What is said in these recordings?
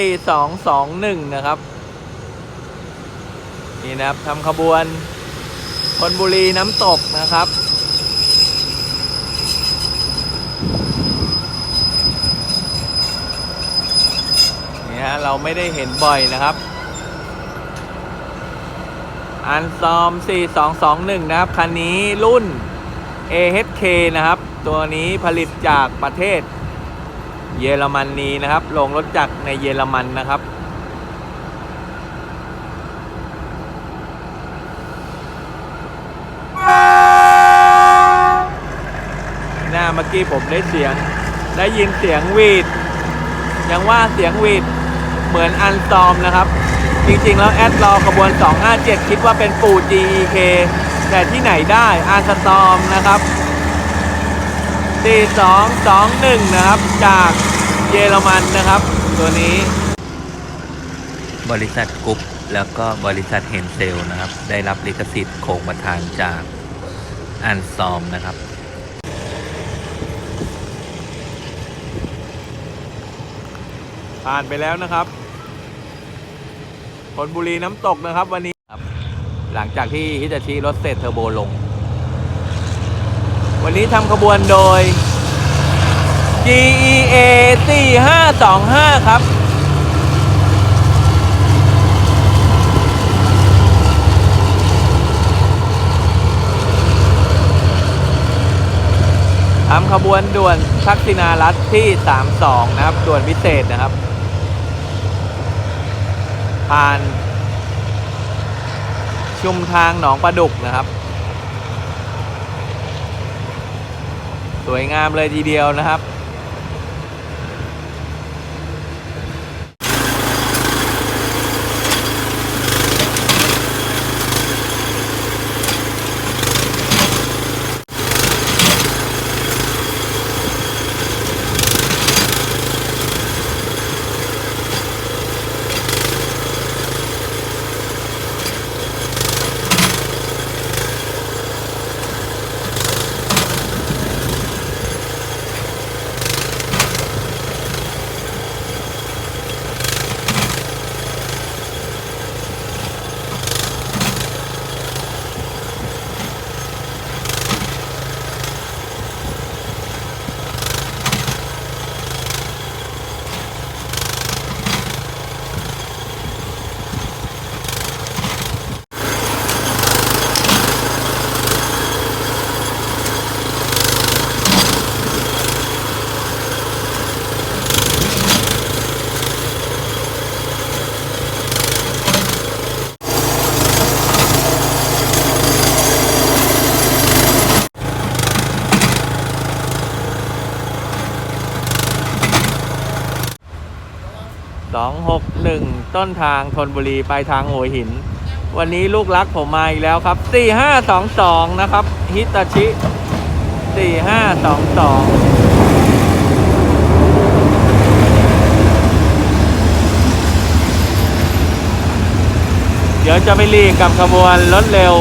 านซอมตีสองสองหนึ่งนะครับ นี่นะครับทำขบวนธนบุรีน้ำตกนะครับ นี่ฮะเราไม่ได้เห็นบ่อยนะครับ อันซอม 4221 นะครับ คันนี้รุ่น AHK นะครับ ตัวนี้ผลิตจากประเทศ เยอรมนนีนะครับลงรถจักรในเยอรมันนะครับ หน้าเมื่อกี้ผมได้เสียง ได้ยินเสียงวีด ยังว่าเสียงวีด เหมือนอันซอมนะครับ จริงๆ แล้วแอดรอขบวน 257 คิดว่าเป็นปู่ GEK แต่ที่ไหนได้อาร์สตอมนะครับ4221 นะครับ จาก เยอรมันนะครับ ตัวนี้ บริษัทกรุ๊ปแล้วก็บริษัทเฮนเซลนะครับ ได้รับลิขสิทธิ์โครงประทานจากอันซอมนะครับ ผ่านไปแล้วนะครับผลบุรีน้ำตกนะครับวันนี้ครับ หลังจากที่ฮิตาชิรถเสร็จเทอร์โบลง วันนี้ทำขบวนโดย GEA 4525 ครับ ทำขบวนด่วนทักษิณารัฐที่ 32 นะครับ ด่วนพิเศษนะครับ ผ่าน ชุมทางหนองประดุกนะครับสวยงามเลยทีเดียวนะครับ 261 ต้นทางธนบุรีไปทางหัวหิน วันนี้ลูกรักผมมาอีกแล้วครับ 4522 นะครับ ฮิตาชิ 4522เดี๋ยวจะไปรีกับขบวนรถเร็ว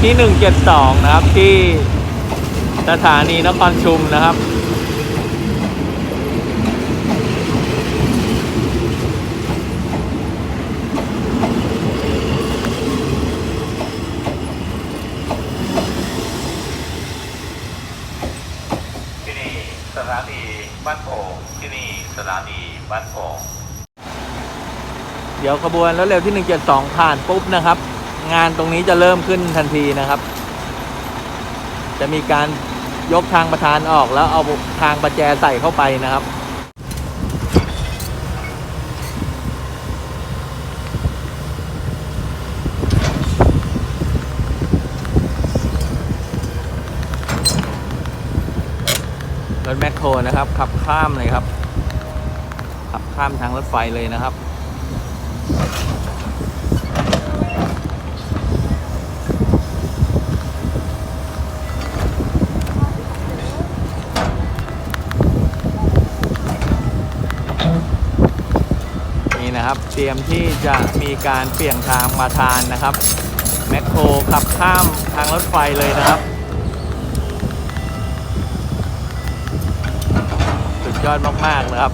ที่ 172 นะครับ ที่สถานีนครชุมนะครับ ที่นี่สถานีบ้านโป่ง ที่นี่สถานีบ้านโป่งเดี๋ยวขบวนรถเร็วที่ 172 ผ่านปุ๊บนะครับ งานตรงนี้จะเริ่มขึ้นทันทีนะครับ จะมีการยกทางประธานออกแล้วเอาทางประแจใส่เข้าไปนะครับ รถแมค โครนะครับ ขับข้ามเลยครับ ขับข้ามทางรถไฟเลยนะครับ นี่นะครับ เตรียมที่จะมีการเปลี่ยนทางมาทานนะครับ แมคโครขับข้ามทางรถไฟเลยนะครับ ยอดมากๆนะครับ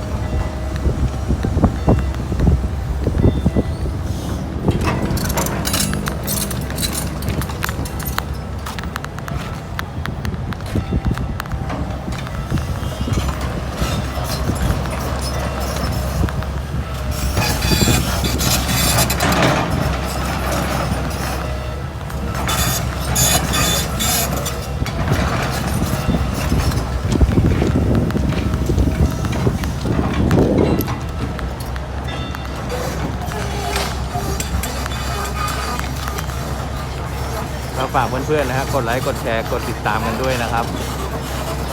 เพื่อนๆนะฮะกดไลค์กดแชร์กดติดตามกันด้วยนะครับ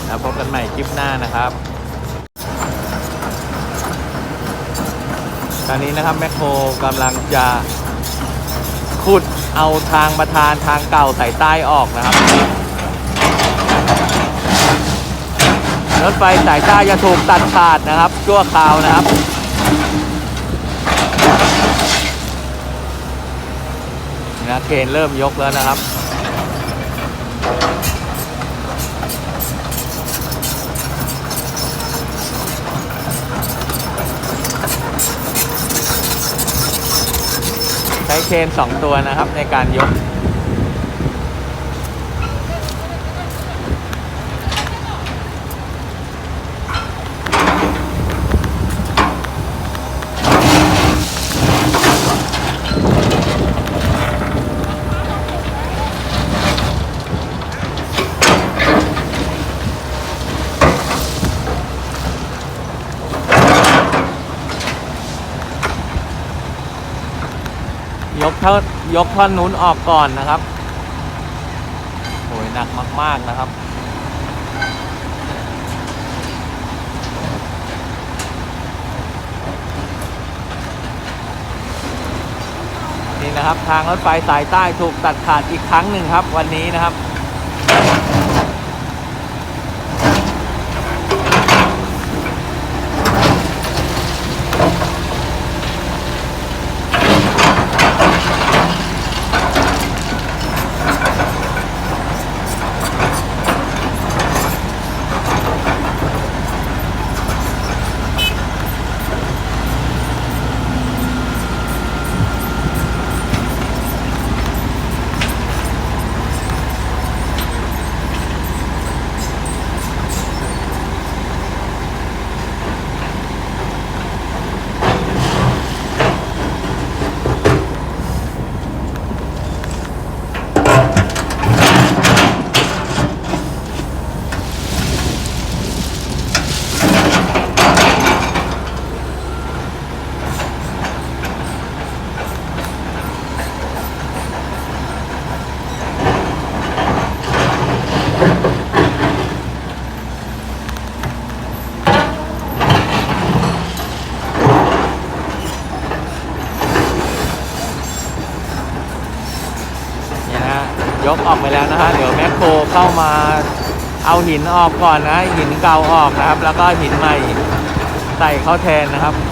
แล้วพบกันใหม่คลิปหน้านะครับตอนนี้นะครับแมคโครกำลังจะขุดเอาทางประธานทางเก่าสายใต้ออกนะครับรถไฟสายใต้จะถูกตัดขาดนะครับชั่วคราวนะครับนะเคนเริ่มยกแล้วนะครับ ช้เคนสองตัวนะครับในการยก ท่ายกท่อนนู้นออกก่อนนะครับโอ้ยหนักมาก ๆนะครับ นี่นะครับ ทางรถไฟสายใต้ถูกตัดขาดอีกครั้งหนึ่งครับ วันนี้นะครับ ยกออกไปแล้วนะฮะเดี๋ยวแมคโครเข้ามาเอาหินออกก่อนนะ หินเก่าออกนะครับ แล้วก็หินใหม่ใส่เข้าแทนนะครับนี่นะครับ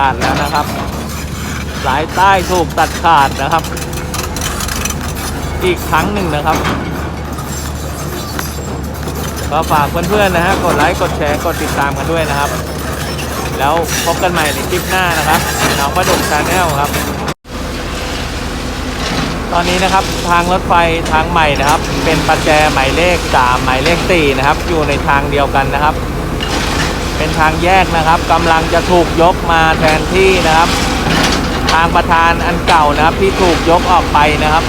ขาดแล้วนะครับ สายใต้ถูกตัดขาดนะครับ อีกครั้งหนึ่งนะครับก็ฝากเพื่อนๆนะฮะกดไลค์กดแชร์กดติดตามกันด้วยนะครับ แล้วพบกันใหม่ในคลิปหน้านะครับน้องประดุกชาแนลครับ ตอนนี้นะครับทางรถไฟทางใหม่นะครับ เป็นประแจหมายเลข3หมายเลข4นะครับ อยู่ในทางเดียวกันนะครับ เป็นทางแยกนะครับกำลังจะถูกยกมาแทนที่นะครับ ทางประธานอันเก่านะครับที่ถูกยกออกไปนะครับ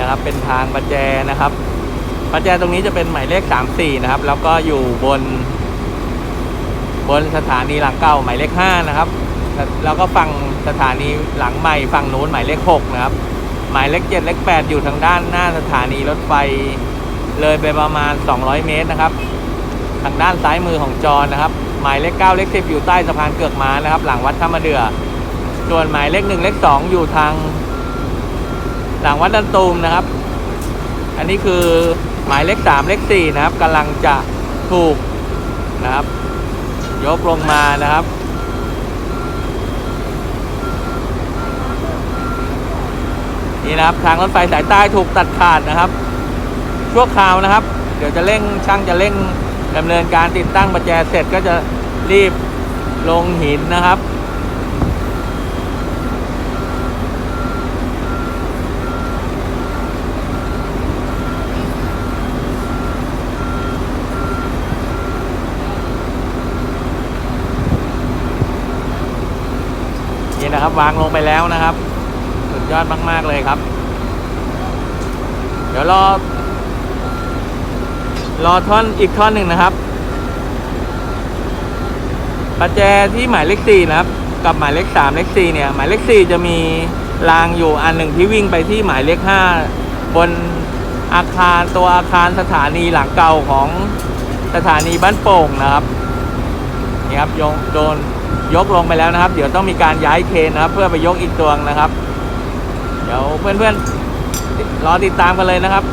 นะครับ เป็น ทางประแจนะครับ ประแจตรงนี้จะเป็นหมายเลขสามสี่นะครับ แล้วก็อยู่บน บนสถานีหลังเก่าหมายเลขห้านะครับ แล้วก็ฝั่งสถานีหลังใหม่ฝั่งนู้นหมายเลขหกนะครับ หมายเลขเจ็ดเลขแปดอยู่ทางด้านหน้าสถานีรถไฟเลยไปประมาณ 200 เมตรนะครับ ทางด้านซ้ายมือของจอนะครับ หมายเลขเก้าเลขสิบอยู่ใต้สะพานเกือกม้านะครับ หลังวัดท่ามะเดือส่วนหมายเลขหนึ่งเลขสองอยู่ทางหลังวัดดันตูมนะครับ อันนี้คือหมายเลขสามเลขสี่นะครับกำลังจะถูกนะครับ ยกลงมานะครับนี่นะครับทางรถไฟสายใต้ถูกตัดขาดนะครับ ชั่วคราวนะครับ เดี๋ยวจะเร่งช่างจะเร่งดำเนินการติดตั้งประแจเสร็จก็จะรีบลงหินนะครับ นะครับ วางลงไปแล้วนะครับ สุดยอดมาก ๆ เลยครับ เดี๋ยวรอ รอท่อนอีกท่อนหนึ่งนะครับประแจที่หมายเลขสี่นะครับ กับหมายเลขสามเลขสี่เนี่ย หมายเลขสี่จะมีรางอยู่อันหนึ่งที่วิ่งไปที่หมายเลขห้าบนอาคารตัวอาคารสถานีหลังเก่าของสถานีบ้านโป่งนะครับนี่ครับโยงโดน ยกลงไปแล้วนะครับ เดี๋ยวต้องมีการย้ายเครนนะครับ เพื่อไปยกอีกตัวนะครับ เดี๋ยวเพื่อนๆรอติดตามกันเลยนะครับ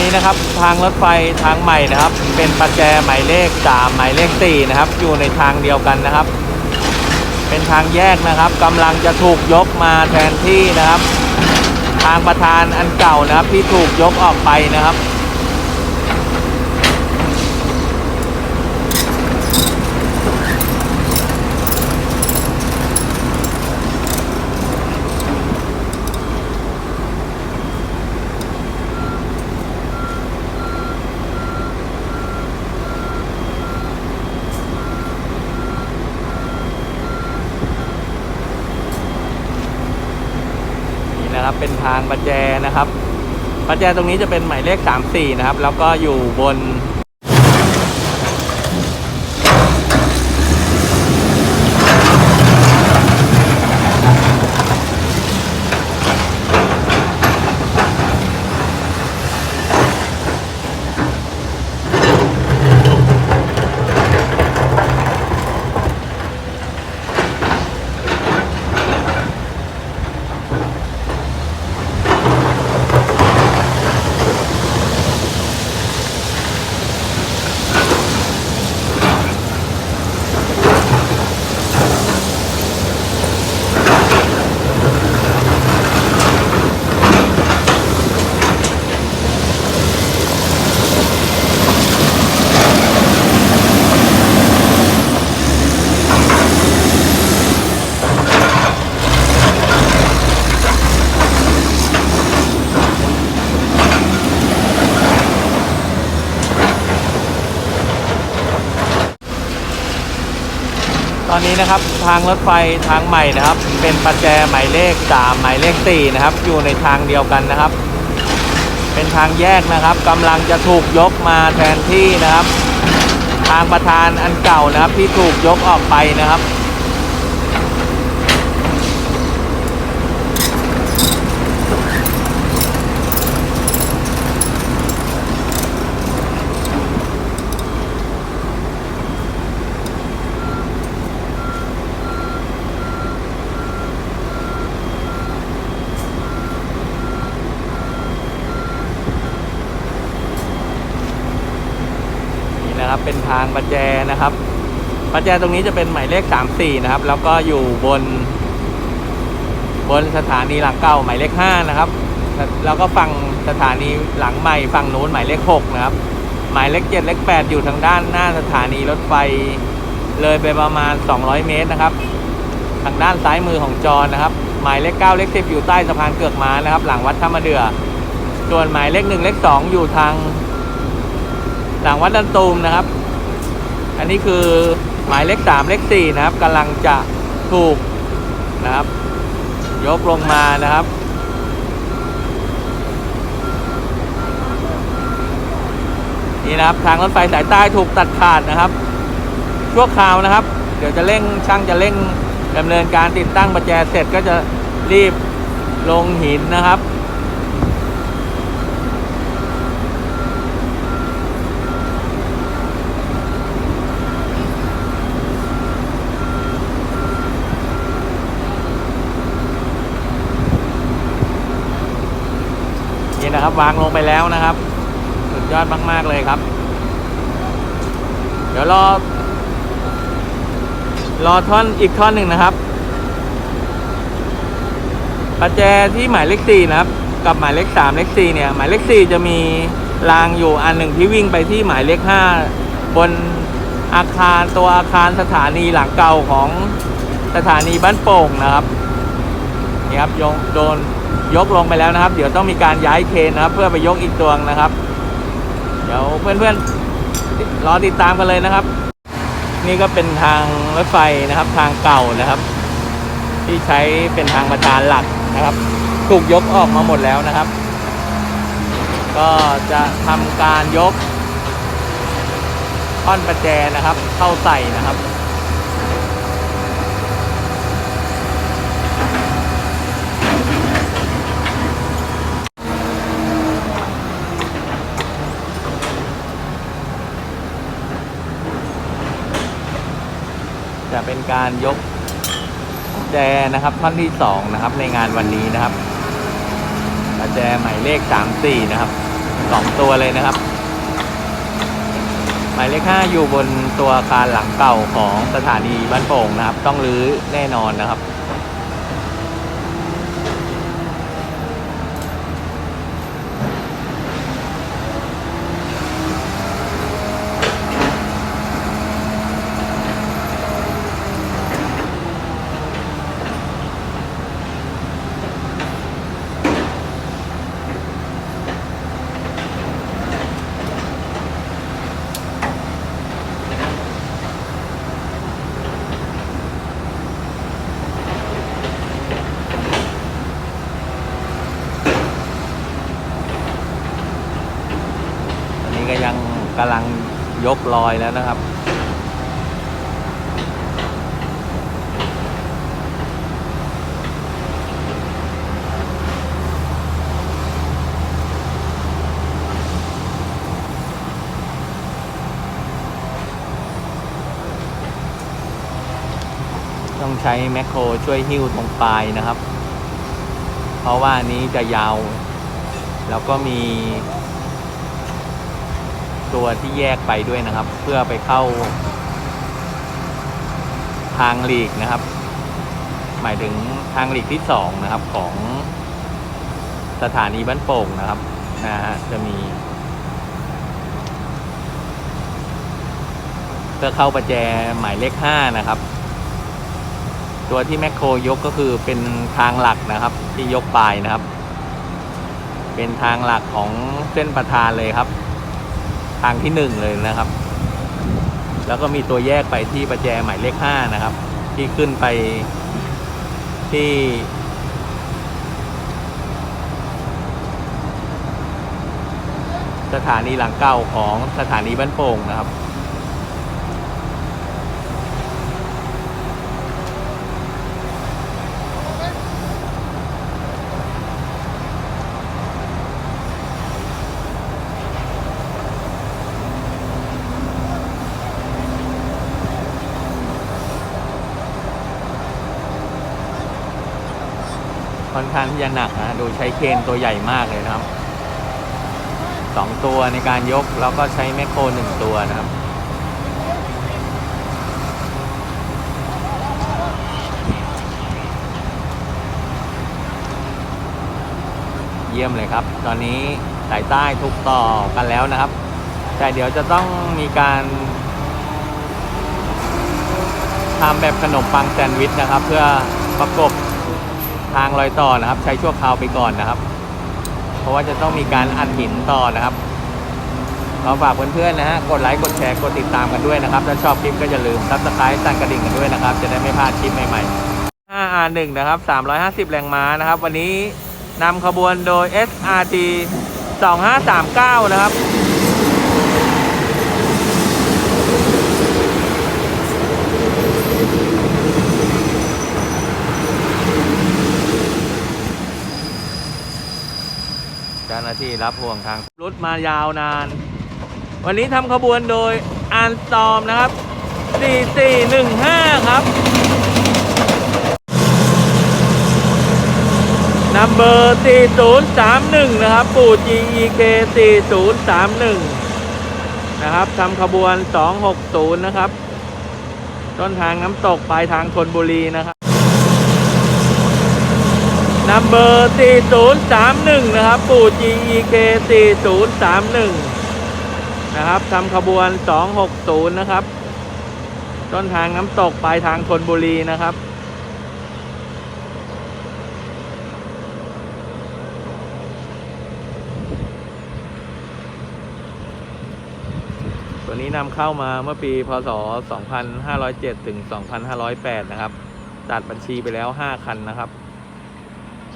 นี้นะครับทางรถไฟทางใหม่นะครับ เป็นประแจหมายเลข3หมายเลข4นะครับ อยู่ในทางเดียวกันนะครับ เป็นทางแยกนะครับกำลังจะถูกยกมาแทนที่นะครับ ทางประธานอันเก่านะครับที่ถูกยกออกไปนะครับ นี่นะครับเป็น ทางประแจนะครับประแจตรงนี้จะเป็นหมายเลข 3 4 นะครับ แล้วก็อยู่บน ตอนนี้นะครับทางรถไฟทางใหม่นะครับ เป็นประแจหมายเลข3หมายเลข4นะครับ อยู่ในทางเดียวกันนะครับ เป็นทางแยกนะครับกำลังจะถูกยกมาแทนที่นะครับ ทางประธานอันเก่านะครับที่ถูกยกออกไปนะครับ นี่นะครับเป็น ทางประแจนะครับประแจตรงนี้จะเป็นหมายเลข 3 4 นะครับ แล้วก็อยู่บน บนสถานีหลังเก่าหมายเลข 5 นะครับ แล้วก็ฝั่งสถานีหลังใหม่ฝั่งนู้นหมายเลข 6 นะครับ หมายเลขเจ็ดเลขแปดอยู่ทางด้านหน้าสถานีรถไฟเลยไปประมาณ 200 เมตรนะครับ ทางด้านซ้ายมือของจอนะครับ หมายเลขเก้าเลขสิบอยู่ใต้สะพานเกือกม้านะครับ หลังวัดท่ามะเดือส่วนหมายเลขหนึ่งเลขสองอยู่ทาง หลังวัดดันตูมนะครับ อันนี้คือหมายเลขสามเลขสี่นะครับกำลังจะถูกนะครับ ยกลงมานะครับ นี่นะครับทางรถไฟสายใต้ถูกตัดขาดนะครับ ชั่วคราวนะครับ เดี๋ยวจะเร่งช่างจะเร่งดำเนินการติดตั้งประแจเสร็จก็จะรีบลงหินนะครับ นะครับ วางลงไปแล้วนะครับ สุดยอดมาก ๆ เลยครับ เดี๋ยวรอ รอท่อนอีกท่อนหนึ่งนะครับประแจที่หมายเลขสี่นะครับ กับหมายเลขสามเลขสี่เนี่ย หมายเลขสี่จะมีรางอยู่อันหนึ่งที่วิ่งไปที่หมายเลขห้าบนอาคารตัวอาคารสถานีหลังเก่าของสถานีบ้านโป่งนะครับนี่ครับยงโดน ยกลงไปแล้วนะครับ เดี๋ยวต้องมีการย้ายเคนนะครับ เพื่อไปยกอีกตัวนะครับ เดี๋ยวเพื่อนๆรอติดตามกันเลยนะครับ นี่ก็เป็นทางรถไฟนะครับ ทางเก่านะครับ ที่ใช้เป็นทางประธานหลักนะครับ ถูกยกออกมาหมดแล้วนะครับ ก็จะทำการยกท่อนประแจนะครับ เข้าใส่นะครับ จะเป็นการยกแจนะครับท่อนที่สองนะครับ ในงานวันนี้นะครับประแจหมายเลขสามสี่นะครับสองตัวเลยนะครับ หมายเลขห้าอยู่บนตัวอาคารหลังเก่าของสถานีบ้านโป่งนะครับ ต้องรื้อแน่นอนนะครับ อันนี้ก็ยังกำลัง ยกลอยแล้วนะครับ ต้องใช้แมคโครช่วยหิ้วตรงปลายนะครับ เพราะว่านี้จะยาว แล้วก็มี ตัวที่แยกไปด้วยนะครับ เพื่อไปเข้า ทางหลีกนะครับ หมายถึงทางหลีกที่สองนะครับของสถานีบ้านโป่งนะครับนะฮะจะมีเพื่อเข้าประแจหมายเลขห้านะครับ ตัวที่แมคโครยกก็คือเป็นทางหลักนะครับ ที่ยกปลายนะครับ เป็นทางหลักของเส้นประธานเลยครับ ทางที่หนึ่งเลยนะครับ แล้วก็มีตัวแยกไปที่ประแจหมายเลขห้านะครับ ที่ขึ้นไปที่สถานีหลังเก่าของสถานีบ้านโป่งนะครับ ค่อนข้างที่จะหนักนะโดยใช้เคนตัวใหญ่มากเลยนะครับสองตัวในการยกแล้วก็ใช้แมคโครหนึ่งตัวนะครับ เยี่ยมเลยครับ ตอนนี้สายใต้ทุกต่อกันแล้วนะครับ แต่เดี๋ยวจะต้องมีการทำแบบขนมปังแซนด์วิชนะครับ เพื่อประกบ ทางรอยต่อนะครับ ใช้ชั่วคราวไปก่อนนะครับ เพราะว่าจะต้องมีการอัดหินต่อนะครับก็ฝากเพื่อนๆนะฮะกดไลค์กดแชร์กดติดตามกันด้วยนะครับถ้าชอบคลิปก็อย่าลืมซับสไครต์สั่นกระดิ่งกันด้วยนะครับ จะได้ไม่พลาดคลิปใหม่ๆ 5R1 นะครับ 350 แรงม้านะครับ วันนี้นำขบวนโดย SRT 2539 นะครับ เจ้าห น้าที่รับห่วงทางรุดมายาวนาน วันนี้ทำขบวนโดยอันตอมนะครับ 4415 ครับนัมเบอร์ 4031 นะครับ ปู่ GEK 4031 นะครับทำขบวน 260 นะครับ ต้นทางน้ำตกปลายทางธนบุรีนะครับ นัมเบอร์ 4031 นะครับ ปู่ GEK 4031 นะครับทำขบวน 260 นะครับ ต้นทางน้ำตก ปลายทางธนบุรีนะครับตัวนี้นำเข้ามาเมื่อปี พศ 2507 ถึง 2508 นะครับ ตัดบัญชีไปแล้ว 5 คันนะครับ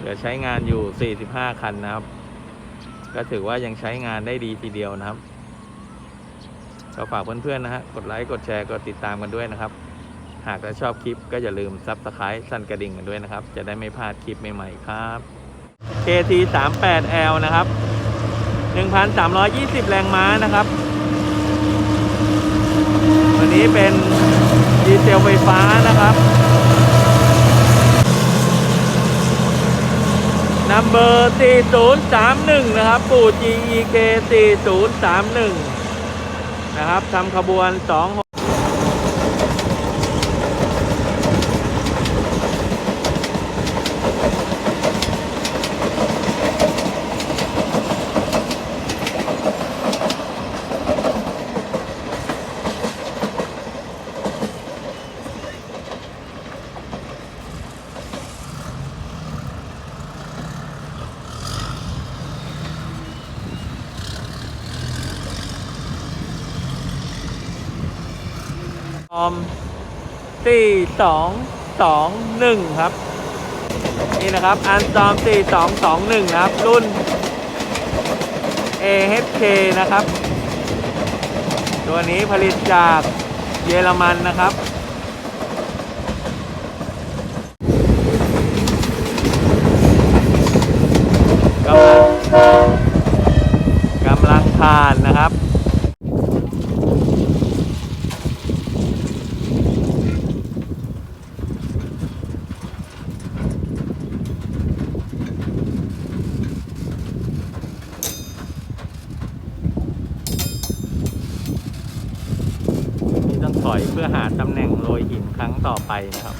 ลือใช้งานอยู่ 45 คันนะครับ ก็ถือว่ายังใช้งานได้ดีทีเดียวนะครับก็ฝากเพื่อนๆนะฮะ กดไลค์ กดแชร์ กดติดตามกันด้วยนะครับ หากชอบคลิปก็อย่าลืมซับสไครต์สั่นกระดิ่งกันด้วยนะครับ จะได้ไม่พลาดคลิปใหม่ๆครับ KT 38L นะครับ 1,320 แรงม้านะครับตัวนี้เป็นดีเซลไฟฟ้านะครับ นัมเบอร์4031 นะครับ ปู่ GEK 4031 นะครับทำขบวน 2 อมสี่สองสองหนึ่งครับ นี่นะครับอันซอมสี่สองสองหนึ่งครับ รุ่น AHK นะครับ ตัวนี้ผลิตจากเยอรมันนะครับ กำลังกำลังผ่านนะครับ นี่ต้ องถอยเพื่อหาตำแหน่งโรยหินครั้งต่อไปนะครับ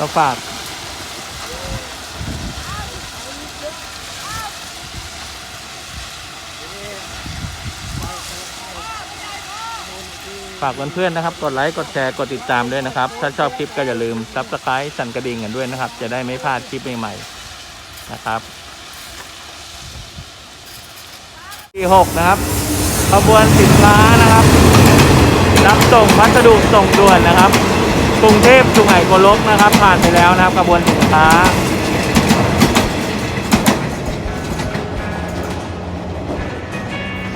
เราฝากฝากเพื่อนๆนะครับ กดไลค์ กดแชร์ กดติดตามด้วยนะครับ ถ้าชอบคลิปก็อย่าลืมซับสไครต์สั่นกระดิ่งกันด้วยนะครับ จะได้ไม่พลาดคลิปใหม่ๆนะครับ ที่หกนะครับ ขบวนสินค้านะครับ รับส่งพัสดุส่งด่วนนะครับ กรุงเทพสุไหงโกลกนะครับ ผ่านไปแล้วนะครับกระบวนสินค้า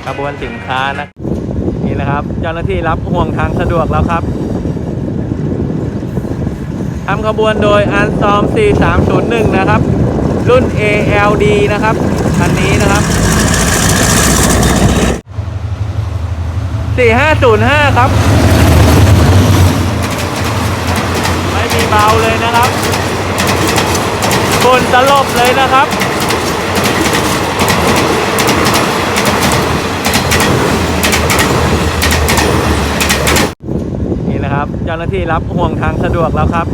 กระบวนสินค้านะนี่นะครับ เจ้าหน้าที่รับห่วงทางสะดวกแล้วครับทำขบวนโดยอันซอม 4301 นะครับ รุ่น ALD นะครับคันนี้นะครับ 4505 ครับ ไม่มี เบาเลยนะครับคนตลบเลยนะครับนี่นะครับเจ้าหน้าที่รับห่วงทางสะดวกแล้วครับ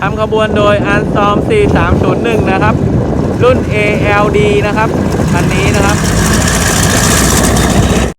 ทำขบวนโดยอันซอม 4301 นะครับ รุ่น ALD นะครับ คันนี้นะครับ